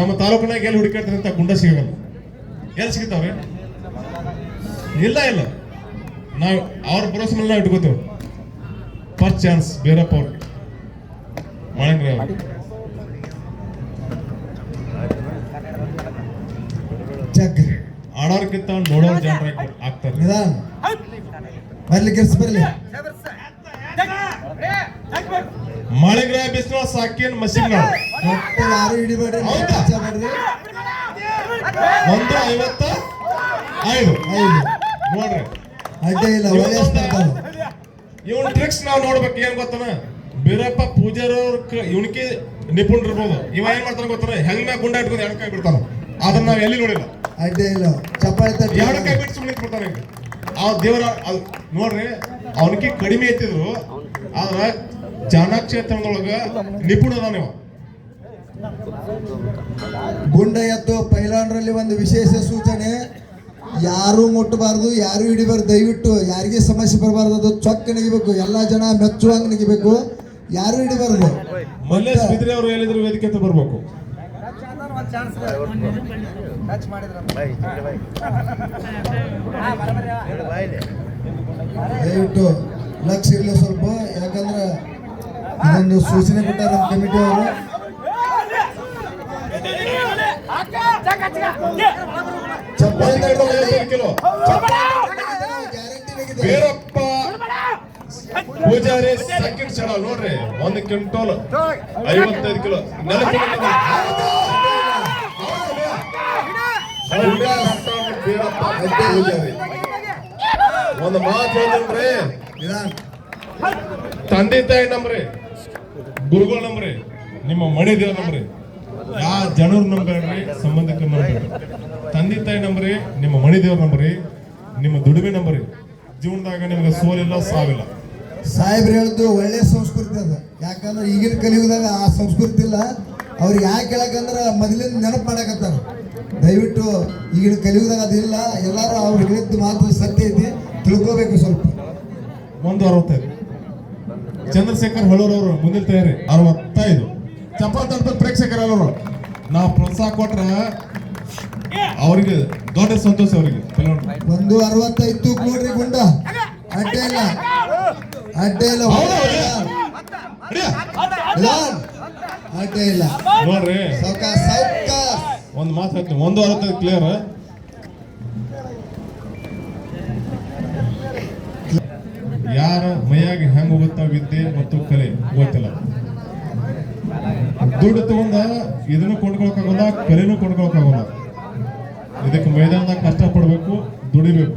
ನಮ್ಮ ತಾಲೂಕಿನಾಗ ಎಲ್ಲಿ ಹುಡುಕಾಡ್ತಾರಂತ ಅಂತ ಗುಂಡ ಸಿಗಲ್ಲ. ಎಲ್ಲಿ ಸಿಗ್ತಾವ್ರೆ? ಇಲ್ಲ ಇಲ್ಲ. ನಾವು ಅವ್ರ ಭರೋಸೆ ಮೇಲೆ ನಾವು ಇಟ್ಕೋತೇವೆ. ಫಸ್ಟ್ ಚಾನ್ಸ್ ಬೇರಪ್ಪ ಅವ್ರಿಗೆ ಮಾಡಂಗ್ರಿ ಅವ್ರು ಜಗ್ರಿ. ಆಡೋರ್ಕಿಂತ ನೋಡೋರ್ ಜನರ ಆಗ್ತಾರೆ. ಬರ್ಲಿ ಗೆಲ್ಸ್ ಬರ್ಲಿ. ಮಳೆಗ್ರ ಬಿಸಿಲು ಸಾಕಿನ ಮಷಿನ್. ಯಾರು ಹಿಡಿಬೇಡ್ರಿ? ಒಂದು ಐವತ್ತ ಐದು. ಐದು ನೋಡ್ರಿ. ಅಡ್ಡ ಇಲ್ಲ ಇವನ್ ಟ್ರಿಕ್ಸ್ ನಾವ್ ನೋಡ್ಬೇಕು ಏನ್ ಗೊತ್ತನ? ಬೀರಪ್ಪ ಪೂಜಾರ ಇವನಿಗೆ ನಿಪುಣ ಇರ್ಬೋದು. ಇವ ಏನ್ ಮಾಡ್ತಾನ ಗೊತ್ತಾನ? ಹೆಂಗ್ ಮ್ಯಾಗ ಗುಂಡ ಇಟ್ಕೊಂಡು ಎರಡು ಕೈ ಬಿಡ್ತಾನ. ಅದನ್ನ ನಾವ್ ಎಲ್ಲಿ ನೋಡಿಲ್ಲ. ಅಡ್ಡ ಇಲ್ಲ ಚಪ್ಪಾಳೆ ಎರಡು ಕೈ ಬಿಟ್ಟು ಸುಮ್ಮನೆ ಬಿಡ್ತಾನ ಆ ದೇವರ ನೋಡ್ರಿ ಅವನಿಗೆ ಕಡಿಮೆ ಎತ್ತಿದ್ರು. ಆದ್ರ ಚಾಣಾಕ್ಷೇತ್ರದೊಳಗ ನಿಪುಣ ಅದಾನ ಗುಂಡ ಎತ್ತು ಪೈಲಾನ್ರಲ್ಲಿ ಒಂದು ವಿಶೇಷ ಸೂಚನೆ. ಯಾರು ಮುಟ್ಟಬಾರ್ದು ಯಾರು ಹಿಡಿಬಾರ್ದು. ದಯವಿಟ್ಟು ಯಾರಿಗೆ ಸಮಸ್ಯೆ ಬರಬಾರ್ದು ಅದು ಚೊಕ್ಕ ನೆಗಿಬೇಕು. ಎಲ್ಲಾ ಜನ ಮೆಚ್ಚುವಂಗ್ ನೆಗಿಬೇಕು. ಯಾರು ಹಿಡಿಬಾರ್ದು. ಮಲ್ಲೇಶ್ ಬಿದ್ರಿ ಅವರು ಎಲ್ಲಿದ್ರು ವೇದಿಕೆ ಬರ್ಬೇಕು. ದಯವಿಟ್ಟು ಲಕ್ಷ ಇಲ್ಲ ಸ್ವಲ್ಪ. ಯಾಕಂದ್ರೆ ಇದೊಂದು ಸೂಚನೆ ಕೊಟ್ಟಾರ ನಮ್ಮ ಕಮಿಟಿ ಅವರು ಚಪ್ಪಾಳೆ ತಟ್ಟಲ್ಲಿ ಕಿಲೋ ಗ್ಯಾರಂಟಿ ನೆಗಿದೆ ಬೀರಪ್ಪ ಪೂಜಾರಿ ಸೆಕೆಂಡ್ ಚಡ ನೋಡ್ರಿ ಒಂದು ಕ್ವಿಂಟೋಲ್ ಐವತ್ತೈದು ಕಿಲೋ ನೆಲಕ್ಕೆ ಬೀರಪ್ಪ ಪೂಜಾರಿ ಒಂದು ಮಾತು ಹೇಳಿದ್ರಿ ನಿಧಾನ ತಂದೆ ತಾಯಿ ನಂಬ್ರಿ ಗುರುಗಳ ನಂಬ್ರಿ ನಿಮ್ಮ ಮಣಿ ದೇವ್ರ ನಂಬ್ರಿ ಯಾ ಜನರು ನಂಬ್ರಿ ಸಂಬಂಧಕ್ಕೆ ನಂಬ್ರಿ. ತಂದೆ ತಾಯಿ ನಂಬ್ರಿ ನಿಮ್ಮ ಮಣಿ ದೇವ್ರ ನಂಬ್ರಿ ನಿಮ್ಮ ದುಡಿಮೆ ನಂಬ್ರಿ. ಜೀವನದಾಗ ನಿಮ್ಗೆ ಸೋಲಿಲ್ಲ ಸಾವಿಲ್ಲ. ಸಾಹೇಬ್ರು ಹೇಳಿದ್ರು ಒಳ್ಳೆ ಸಂಸ್ಕೃತಿ ಅದ. ಯಾಕಂದ್ರೆ ಈಗಿನ ಕಲಿಯುಗದಾಗ ಆ ಸಂಸ್ಕೃತಿ ಇಲ್ಲ. ಅವ್ರು ಯಾಕೆ ಹೇಳಕಂದ್ರೆ ಮೊದಲಿಂದ ನೆನಪು ಮಾಡಕತ್ತಾರ. ದಯವಿಟ್ಟು ಈಗಿನ ಕಲಿಯುಗದಾಗ ಅದಿಲ್ಲ. ಎಲ್ಲರೂ ಅವ್ರು ಹೇಳಿದ್ದು ಮಾತು ಸತ್ಯ ಐತಿ. ತಿಳ್ಕೋಬೇಕು ಸ್ವಲ್ಪ. ಒಂದು ಅರವತ್ತೈದು. ಚಂದ್ರಶೇಖರ್ ಹೊಳೂರವರು ಮುಂದಿನ ತಯಾರಿ. ಅರವತ್ತೈದು. ಚಪ್ಪಾಳೆ ತಡ್ತ ಪ್ರೇಕ್ಷಕರ ಅವರು ನಾವು ಪ್ರೋತ್ಸಾಹ ಕೊಟ್ರ ಅವರಿಗೆ ದೊಡ್ಡ ಸಂತೋಷ ಅವರಿಗೆ. ಒಂದು ಅರವತ್ತೈದು ಕೋಟಿ ಗುಂಡ. ಅಡ್ಡ ಇಲ್ಲ. ಅಡ್ಡ ಇಲ್ಲ. ಅಡ್ಡ ಇಲ್ಲ. ನೋಡ್ರಿ. ಸೌಕ ಸೌಕ. ಒಂದು ಮಾತು ಹೇಳ್ತೀನಿ. ಒಂದು ಅರವತ್ತೈದು ಕ್ಲಿಯರ್ ಯಾರ ಮೈಯಾಗ ಹೆಂಗ್ ಹೋಗುತ್ತಾ ವಿದ್ಯೆ ಮತ್ತು ಕಲೆ? ಗೊತ್ತಿಲ್ಲ. ದುಡ್ಡು ತಗೊಂಡ ಇದನ್ನು ಕೊಂಡ್ಕೊಳಕಾಗಲ್ಲ ಕಲೆನೂ ಕೊಂಡ್ಕೊಳಕಾಗಲ್ಲ ಇದಕ್ಕೆ ಮೈದಾನದಾಗ ಕಷ್ಟ ಪಡ್ಬೇಕು ದುಡಿಬೇಕು.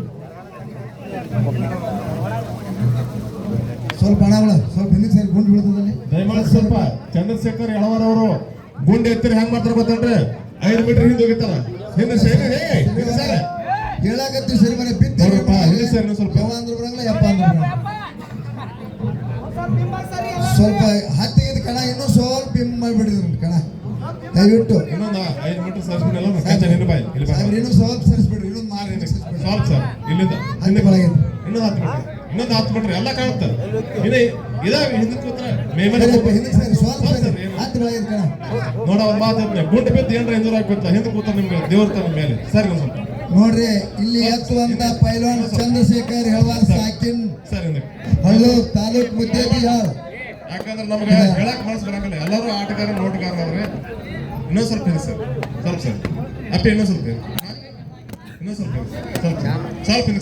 ಸ್ವಲ್ಪ ಹಣ ಸ್ವಲ್ಪ ಸರಿ ಗುಂಡು ಬೀಳ್ತದಲ್ಲಿ ದಯಮಾಡಿ ಸ್ವಲ್ಪ ಚಂದ್ರಶೇಖರ್ ಯಳವರ್ ಅವರು ಗುಂಡು ಎತ್ತಿರಿ ಹೆಂಗ್ ಮಾಡ್ತಾರ ಗೊತ್ತೇನ್ರಿ ಐದು ಮೀಟರ್ ಹಿಂದೆ ಹೋಗಿತ್ತಾರ ಹಿಂದೆ ಸೇರಿ ಹೇಳಕತ್ತೀವಿ ಸರಿ ಮನೆ ಸರ್ ಸ್ವಲ್ಪ. ಅಂದ್ರೆ ಬರಂಗಿಲ್ಲ ಯಪ್ಪ ಅಂದ್ರೆ ಬರಂಗಿಲ್ಲ. ಸ್ವಲ್ಪ ಹತ್ತಿಗೆ ಕಣ ಇನ್ನೂ ಸ್ವಲ್ಪ ಹಿಂಗ್ ಮಾಡಿಬಿಡಿದ್ರು ಕಣ. ದಯವಿಟ್ಟು. ಇನ್ನೊಂದು ಐದು ಮೀಟರ್ ಸರ್ಸ್ಬಿಡಲ್ಲ ಕಂಚ ನಿನ್ನ ಬಾಯಿ. ಇಲ್ಲಿ. ಸಾಹೇಬ್ರು ಇನ್ನೂ ಸ್ವಲ್ಪ ಸರಿಸ್ಬಿಡ್ರಿ ಇನ್ನೊಂದು ಮಾರಿ ಸ್ವಲ್ಪ ಸರ್ ಇಲ್ಲಿಂದ. ಹಿಂದೆ ಒಳಗೆ ಇನ್ನೊಂದು ಹತ್ತು ಬಿಡ್ರಿ. ಇನ್ನೊಂದು ಹತ್ತು ಬಿಟ್ರಿ ಎಲ್ಲ ಕಾಣುತ್ತೆ. ಇದೇ ಇದಾವ ಹಿಂದೆ ಕೂತ್ರ ಮೇ ಹಿಂದೆ ಸರಿ ಸ್ವಲ್ಪ ಸರಿ? ಹತ್ತು ಬೆಳಗಿನ ಕಣ. ನೋಡ ಒಂದು ಮಾತು ಗುಂಡು ಬಿದ್ದು ಏನ್ರ ಹಿಂದೂರ ಹಾಕ್ಬಿಡ್ತಾ ಹಿಂದೆ ಕೂತ ನಿಮ್ಗೆ ದೇವ್ರ ತನ್ನ ಮೇಲೆ. ಸರಿ ಒಂದು ಸ್ವಲ್ಪ. ನೋಡ್ರಿ ಇಲ್ಲಿ ಎತ್ತುವಂತ ಪೈಲ್ವಾನ್ ಚಂದ್ರಶೇಖರ್ ಹೇಳುವ ಸಾಕಿನ್ ಸರ್ ತಾಲೂಕ್ ಮುದ್ದೆ ಬಿಹಾರ್ ಯಾಕಂದ್ರೆ ನಮ್ಗೆ ಹೇಳಕ್ ಮನಸ್ಸು ಬರಂಗಿಲ್ಲ. ಎಲ್ಲರೂ ಆಟಗಾರ ನೋಟಗಾರ ಅವ್ರೆ ಇನ್ನೊಂದ್ ಸ್ವಲ್ಪ ಇದೆ ಸರ್. ಸ್ವಲ್ಪ ಸರ್ ಅಪ್ಪ ಇನ್ನೊಂದ್ ಸ್ವಲ್ಪ ಇದೆ. ಇನ್ನೊಂದ್ ಸ್ವಲ್ಪ ಇದೆ. ಸ್ವಲ್ಪ ಸ್ವಲ್ಪ.